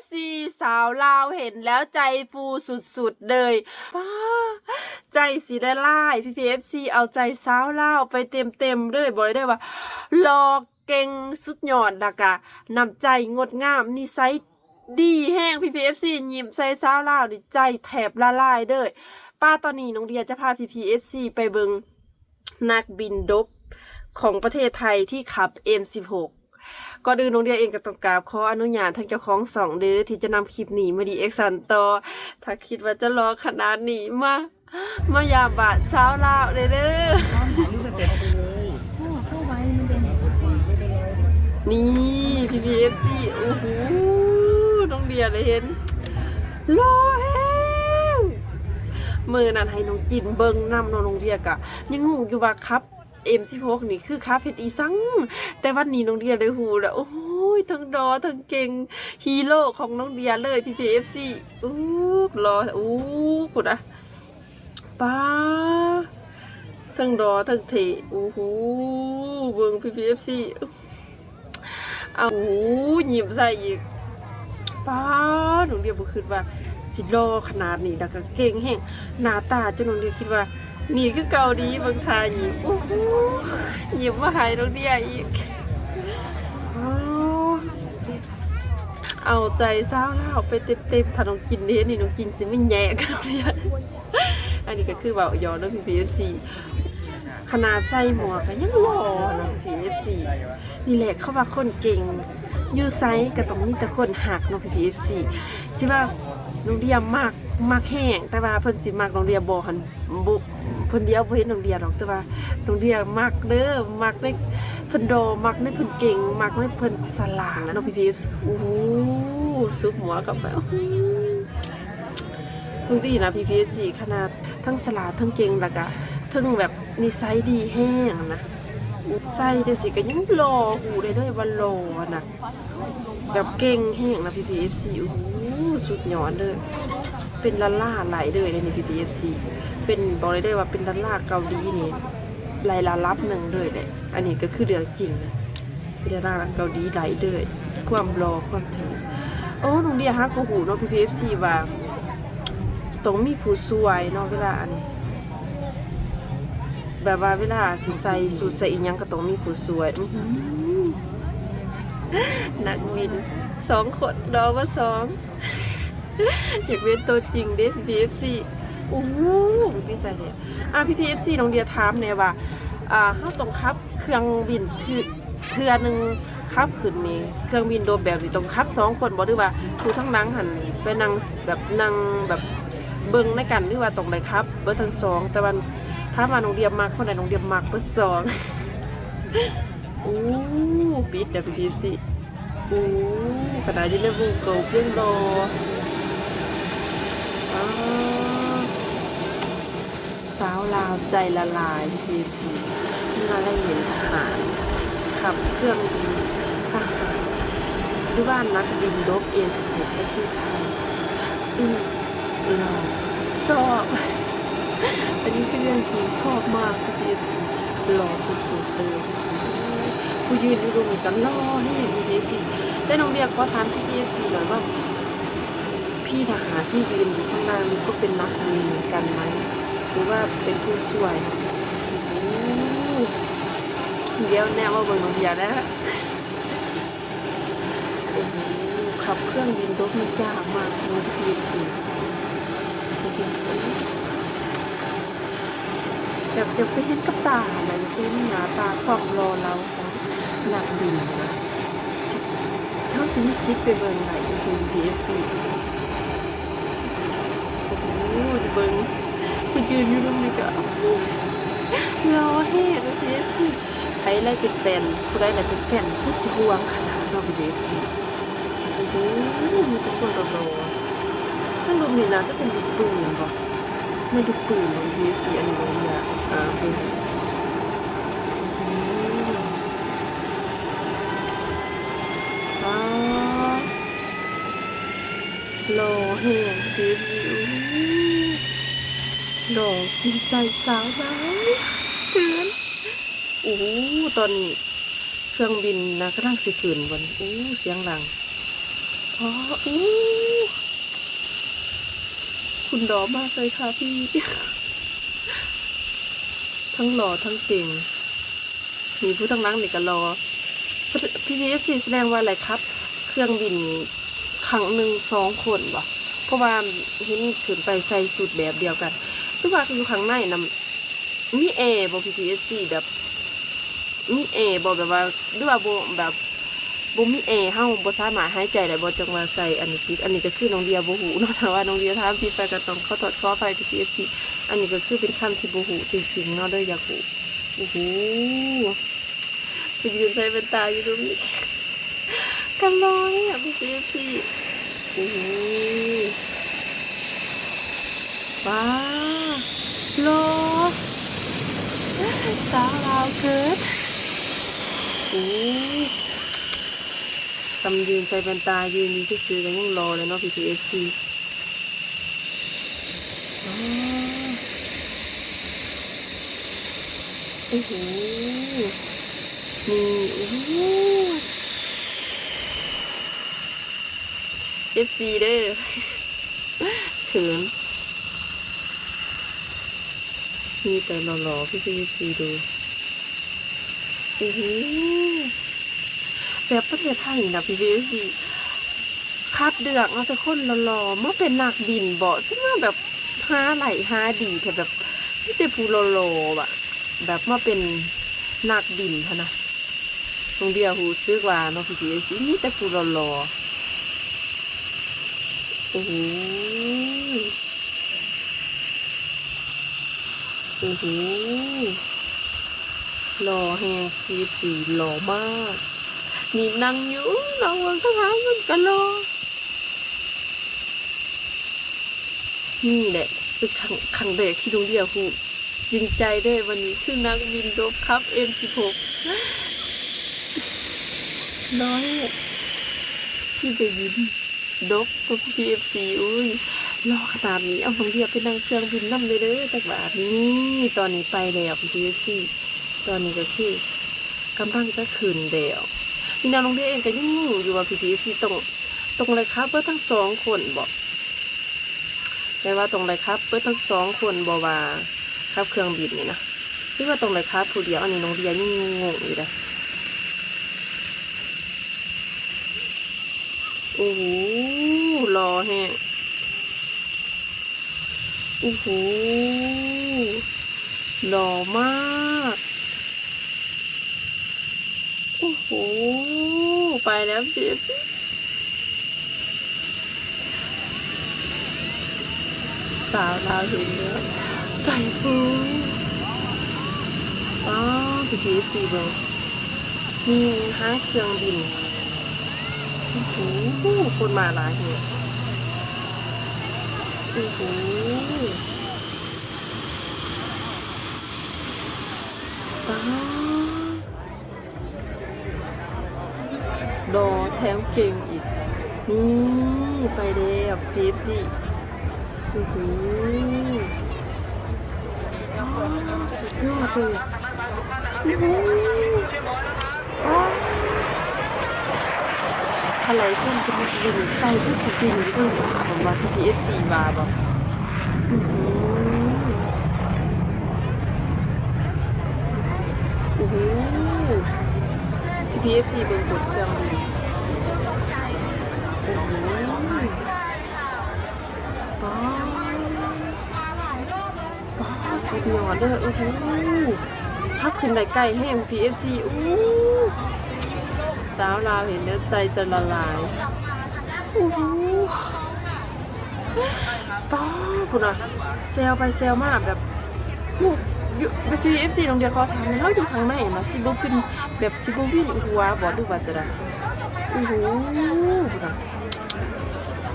FC สาวลาวเห็นแล้วใจฟูสุดๆเลยป้าใจสีได้ไล่พี่พีเอฟซีเอาใจสาวลาวไปเต็มๆเลยบอกเลยได้ว่าหลอกเก่งสุดยอดดากะนำใจงดงามนิสัยดีแห้งพี่พีเอฟซียิ้มใส่สาวลาวนี่ใจแถบละลายเด้อป้าตอนนี้น้องเดียจะพาพีพีเอฟซีไปเบิงนักบินดบของประเทศไทยที่ขับ M16 ก็ดืนน้องเดียเองกับต้องกราบขออนุญาตทางเจ้าของสองเดือที่จะนำคลิปนี้มาดีเอ็กซันต่อถ้าคิดว่าจะรอขนาดนี้มามายาบาดเช้าลาวเลยเด้อถ่ายรูปไปเก็บเอาไปเลยพ่อนี่พีพีเอฟซีโอ้โหน้องเดียเลยเห็นรอแห้งมือนั้นให้น้องจินเบิงนำน้องน้องเดียกะยังงงอยู่ว่าครับ เอ็มซีพกนี่คือคาเพชรอีสัง แต่วันนี้น้องเดียได้หูแล้วโอ้ยทั้งรอทั้งเก่งฮีโร่ของน้องเดียเลยพีพีเอฟซีอู้รออู้กุดอะป้าทั้งรอทั้งเทโอ้โหเบิงพีพีเอฟซีเอาโอ้หยิบใส่อีกป้าหนูเดียบ่คิดว่าสิรอขนาดนี้แล้วก็เก่งแห้งหน้าตาจนหนูเดียคิดว่า นี่คือเกาหลีบางทายหยิบโอ้โหหยิบมาหายน้องเดียอีก เอาใจเศร้าวเล่าวไปเต็มๆถ้าน้องกินเด้นี่น้องกินสิไม่แย่กันน้องเดียอันนี้ก็คือแบบยอเรื่องพีพีเอฟซีขนาดใส่หมวกก็ยังหล่อนะพีเอฟซีนี่แหละเข้าว่าคนเก่งยูไซก็ต้องมีแต่คนหักน้องพีพีเอฟซีสิว่าน้องเดียมากมากแห้งแต่ว่าเพิ่นสิมากน้องเดียบ่หันบุ เพิ่นเดียวบ่เห็นน้องเดียหรอกแต่ว่าน้องเดียมากเด้อมากในเพิ่นโดมากในเพิ่นเก่งมากในเพิ่นสลาดนะน้องพีพีเอฟซีโอ้โหซุปหัวกลับไปโอ้โหน้องดีนะพีพีเอฟซีขนาดทั้งสลาดทั้งเก่งแล้วก็ทั้งแบบนิสัยดีแห้งนะใส่เดสิก็ยังรอหูได้ด้วยวันรอนะแบบเก่งแห้งนะพีพีเอฟซีโอ้โหสุดยอดเลย เป็นลาล่าไหลายเลยในพีพีเอฟซีเป็นบอกเลยได้ว่าเป็นลาล่าเกาหลีนี่ลายลาลับหนึ่งเลยแหละอันนี้ก็คือเรื่องจริงนะเป็นลาล่าเกาหลีไหลายเลยความรอความแทนโอ้น้องเดียฮักกูหูเนาะพีพีเอฟซีว่าต้องมีผู้สวยเนาะเวลาอันนี้แบบว่าเวลาสิใส่สูทใส่อีหยังก็ต้องมีผู้สวยหนักบินสองคนรอว่าสอง อยากเป็นตัวจริงเด้พีพีเอฟซีโอ้โหพี่ใส่เนี่ยอะพี่พีเอฟซีน้องเดียถามเนี่ยว่าอ่าเฮาต้องขับเครื่องบินคือเทือหนึงขับขึ้นนี่เครื่องบินโดมแบบนี้ต้องขับสองคนบ่หรือว่าผู้ทั้งนั่งหันไปนั่งแบบนั่งแบบเบิ่งในกันหรือว่าต้องได้ครับเบิดทั้งสองแต่ว่าถ้ามาน้องเดียมากคนไหนน้องเดียมากเบอร์สองโอ้ปิดเดี๋ยวไปพีสิอู้ขนาดนี้เลยวงเกิลเพียงรอ สาวลาวใจละลายพีสิเมื่อได้เห็นทหารขับเครื่องบินทหารหรือว่านักบินรบเอสเประเทศไทยอือหล่อสอบอันนี้คือเรื่องจริงชอบมากพี่หล่อสุดๆเลยผู้ยืนอยู่ตรงนี้กันล่อให้เห็นพีเอฟซีแต่น้องเดียขอถามพี่เอฟซีหน่อยว่า พี่ทหารที่ยืนอยู่ข้างหน้านี้ก็เป็นนักบินเหมือนกันไหมหรือว่าเป็นผู้ช่วยโอ้เดี๋ยวแน่ว่าบนน้องเดียนะโอ้โหขับเครื่องบินรบมันยากมากนะพี่เอฟซีแบบจะไปเห็นกับตาอะไรเป็นหน้าตาความรอเราของนักบินนะเท่าสิซิปไปเบิ่งไหนจริงๆ PFC โอ้โหจะเบิ่ง ยืนอยู่ตรงนี้ก็รอให้นะ PFC ใครไล่เป็นแฟนผู้ใดไล่เป็นแฟนที่สิห่วงขนาดเรา PFC โอ้โหมีทุกคนรอๆถ้าลมนี่นะจะเป็นดิบปืนป่ไม่ดูปืนเลยพีซีอันนี้เลยอะอ่าเป็นอ้าวหล่อแห้งพีซีห ล่อกินใจสาวร้ายเกินโอ้ตอนนี้เครื่องบินนะกำลังสิขืนบนโอ้เสียงหลังอ๋ออู้คุณดอมากเลยค่ะพี่ ทั้งหล่อทั้งเก่งมีผู้ทั้งนั่งนี่ก็รอพี่พีเอฟซีแสดงว่าอะไรครับ เครื่องบินครั้งหนึ่งสองคนบ่เพราะว่าเห็นขึ้นไปใส่สูตรแบบเดียวกัน คือว่าอยู่ข้างในนะมีแอร์บ่พี่พีเอฟซีแบบมีแอร์บ่แบบว่าหรือว่าบ่แบบบ่มีแอร์เฮาบ่สามารถหายใจได้บ่จังว่าใส่อันนี้ผิดอันนี้ก็คือน้องเดียบ่ฮู้เนาะแต่ว่าน้องเดียถามผิดไปก็ต้องขอโทษขออภัยพี่พีเอฟซีอันนี้ก็คือเป็นคำที่บ่ฮู้จริงๆเนาะเด้ออยากฮู้โอ้โหไปยืนใส่เป็นตาอยู่ตรงนี้กันลอยอะพี่พีเอฟซีโอ้โหว้า โลสาวลาวเกิดโอ้ตำยืนใจเป็นตายืนยืนซื่อกันยังรอเลยเนาะ PTFC อ๋อโอ้โหนี่โอ้โห FC เด้อเขิน มีแต่หล่อๆพี่ FC ดูโอ้โหแบบประเทศไทยนะพี่ FC คัดเดือกมาแต่คนหล่อๆเมื่อเป็นนักบินเบาซึ่งว่าแบบหาไหลหาดีแต่แบบไม่ได้ผู้หล่อๆแบบมาเป็นนักบินพะนะตรงเดียวหูซื้อว่าเนาะพี่ FC นี่แต่ผู้หล่อๆโอ้โห โอ้โหหล่อแฮงสีสีหล่อมากนี่นั่งอยู่เราวันข้างหามันก็หล่อนี่แหละคือครั้งครั้งแรกที่โรงเรียนครูจริงใจได้วันนี้คือนักบินรบครับ M16 น้อยที่จะยินดกตัวพีเอฟซีอุ้ย รอขนาดนี้เอาของเดียบไปนั่งเครื่องบินน้ำเลยเด้อจากบาทนี้ตอนนี้ไปแล้วพีเอฟซีตอนนี้ก็คือกำลังจะคืนเดียวพี่น้องโรงเรียนเองก็ยังงงอยู่ว่าพีเอฟซีตรงตรงเลยครับเพื่อทั้งสองคนบอกแต่ว่าตรงเลยครับเพื่อทั้งสองคนบอกว่าครับเครื่องบินนี่นะหรือว่าตรงเลยครับผู้เดียวอันนี้น้องเรียนยังงงอยู่เลยโอ้โหรอแฮงโอ้โหหล่อมาก โอ้โห ไปแล้วเจ๊สาวลาวเห็นเนื้อใส่ฟูอ๋อพีพีซีเบิร์มีห้าเครื่องบิน โอ้โหคนมาหลายเหตุ โอ้โหตารอแถมเก่งอีก นี่ไปเด้วพีฟซีโอ้โหสุดยอดเลยโอ้โห อะไรขึ้นจะมีวินใจที่สุดวินขึ้นผมว่าที่ PFC บาบอกอื้อหือโอ้โหที่ PFC เบิ่งกดเครื่องบินโอ้โหป้าป้าสุดยอดเด้อโอ้โหขับขึ้นได้ใกล้แห้ง PFC โอ้โห สาวลาวเห็นแล้วใจจะละลายโอ้โหป้าคุณอะเซลไปเซลมาแบบลูกอยู่ไปฟีเอฟซีโรงเรียนเขาทำแล้วอยู่ข้างในนะซิบขึ้นแบบซิบวินหัวบอดูว่าจะได้โอ้โหคุณอะ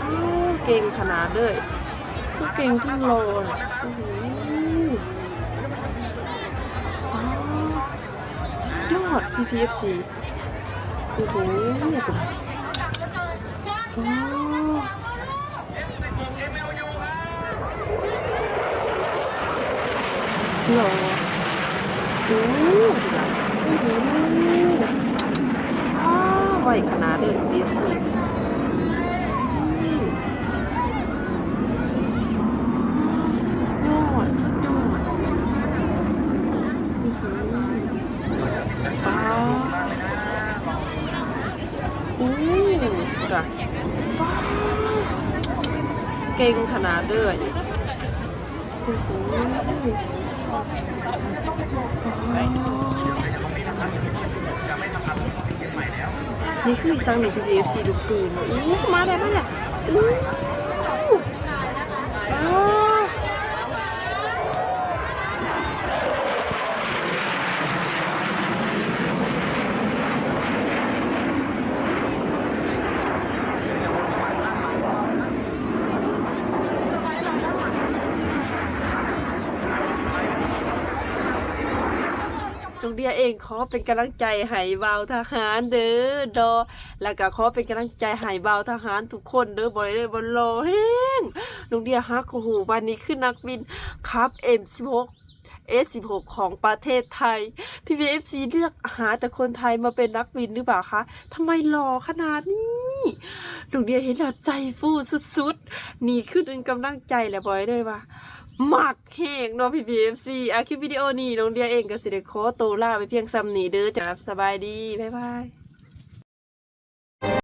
อ้าวเก่งขนาดเลยทั้งเก่งทั้งโลนโอ้โหอ้าวสุดยอด PPFC โอ้โหโอ้หรอโอ้โหโอ้โหอ้าวไวขนาดเลย BFC โอู้จ้ะป๊าเก่งขนาดเด้อนี่คืออีกสังหนึ่งที่ AFC ดูกปืนอู้มาได้มาได้อู้อ้าว ตรง เดียเองขอเป็นกำลังใจให้เบาทหารเด้อดอ แล้วก็ขอเป็นกำลังใจให้เบาทหารทุกคนเด้อบริเลยบนรอแห้งตรงเดียฮักโอ้โหวันนี้คือนักบินครับ M16 S16 ของประเทศไทย พี่ VFC เลือกหาแต่คนไทยมาเป็นนักบินหรือเปล่าคะทำไมหล่อขนาดนี้ตรงเดียเห็นแล้วใจฟูสุดๆ นี่คือเป็นกำลังใจแหละบอยเลยว่ หมักแหงเนาะพี่ BFC อะคลิปวิดีโอนี้น้องเดียเองก็สิเดโคโตัวลาไปเพียงซ้ำนี้เด้อจ้าสบายดี บ๊ายบาย